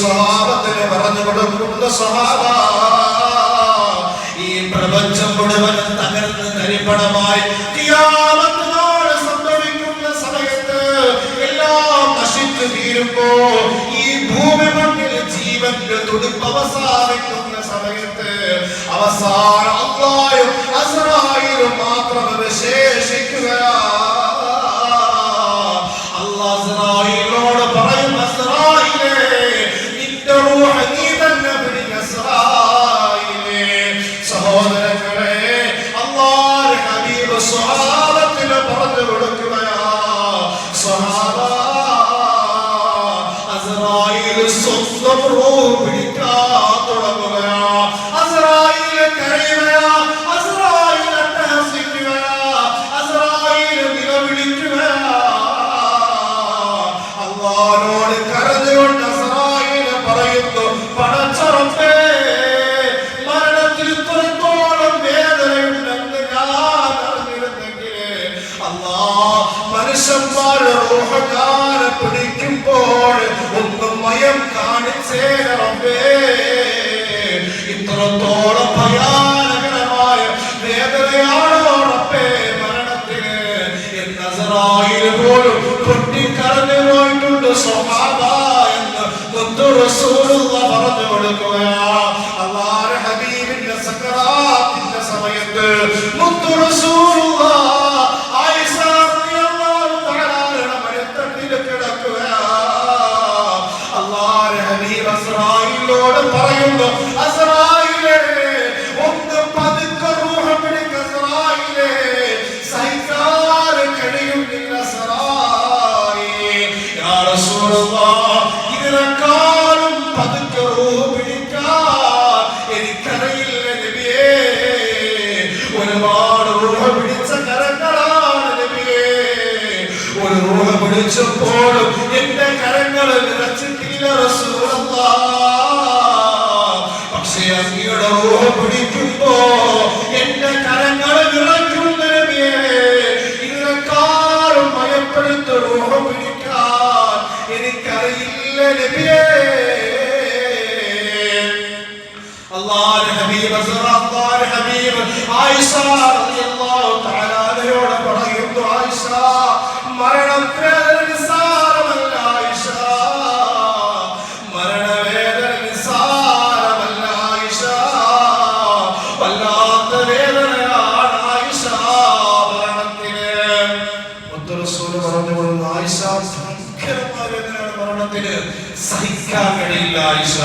സ്വഭാവത്തിന് പറഞ്ഞു കൊടുക്കുന്ന സ്വഭാവ. ഈ പ്രപഞ്ചം മുഴുവൻ തകർന്ന് നാൾ സംഭവിക്കുന്ന സമയത്ത് എല്ലാം നശിച്ചു തീരുമ്പോ ഈ ഭൂമി മണ്ണിൽ ജീവന്റെ തുടിപ്പ് അവസാനിക്കുന്ന സമയത്ത് അവസാന അള്ളായും അസ്രായിലും മാത്രം ശേഷിക്കുക. അല്ലാഹ് അസ്രായിൽ സ്വന്തം റൂഹ് പിടിക്കാൻ കരയുകയാ. അസ്രായിൽ അട്ടഹസിക്കുകയാ അസ്രായിൽ നിലവിളിക്കുകയാ. അള്ളാനോട് കരഞ്ഞുകൊണ്ട് അസ്രായിൽ പറയുന്നു പടച്ചറപ്പേ മരണത്തിൽ ഇത്രത്തോളം വേദനയുണ്ടെന്ന് ഞാൻ അറിഞ്ഞിരുന്നെങ്കിൽ അല്ലാ മനുഷ്യന്മാരുടെ കാണിച്ചേ റബ്ബേ ഇത്രത്തോളം ഭയാനകരമായ വേദനയാണോ റബ്ബേ മരണത്തിന് എന്ന് അസ്രായിൽ പോലും പൊട്ടിക്കരഞ്ഞു പോയിട്ടുണ്ട് സ്വഹാബ എന്ന് മുത്തു റസൂലുള്ള പറഞ്ഞു കൊടുക്കുകയാ അള്ളാഹുവിന്റെ ഹബീബിന്റെ സക്കറാത്തിന്റെ സമയത്ത് മുത്തു റസൂലുള്ള പറയുന്നു അസ്രായിലേ ഒന്ന് പതുക്കെ റൂഹ് പിടിക്ക് അസ്രായിലേ സഹിക്കാൻ കഴിയുന്നില്ല യാ റസൂലല്ലാഹ് ഇതിനെക്കാളും പതുക്കെ റൂഹ് പിടിക്കാൻ എനിക്കറിയില്ല നബിയേ ഒരുപാട് റൂഹ് പിടിച്ച കരങ്ങളാണ് നബിയേ. ഒരു റൂഹ് പിടിച്ചപ്പോഴും എന്റെ കരങ്ങൾ നിറച്ചിട്ടില്ല റൂഹ് പിടിക്കുമ്പോ എന്റെ കരങ്ങൾ വിറയ്ക്കുന്ന നബിയേ ഇതിനെക്കാളും ഭയപ്പെടുത്ത റൂഹ് പിടിക്കാൻ എനിക്കറിയില്ല നബിയേ. അല്ലാഹുവിന്റെ ഹബീബ് അല്ലാഹുവിന്റെ ഹബീബ്. ആയിഷ റളിയല്ലാഹു തആല പറയുന്നു ആയിഷ മരണം ആയിഷ. ഭയങ്കരമായ മരണത്തിന് സഹിക്കാൻ കഴിയില്ല ആയിഷ.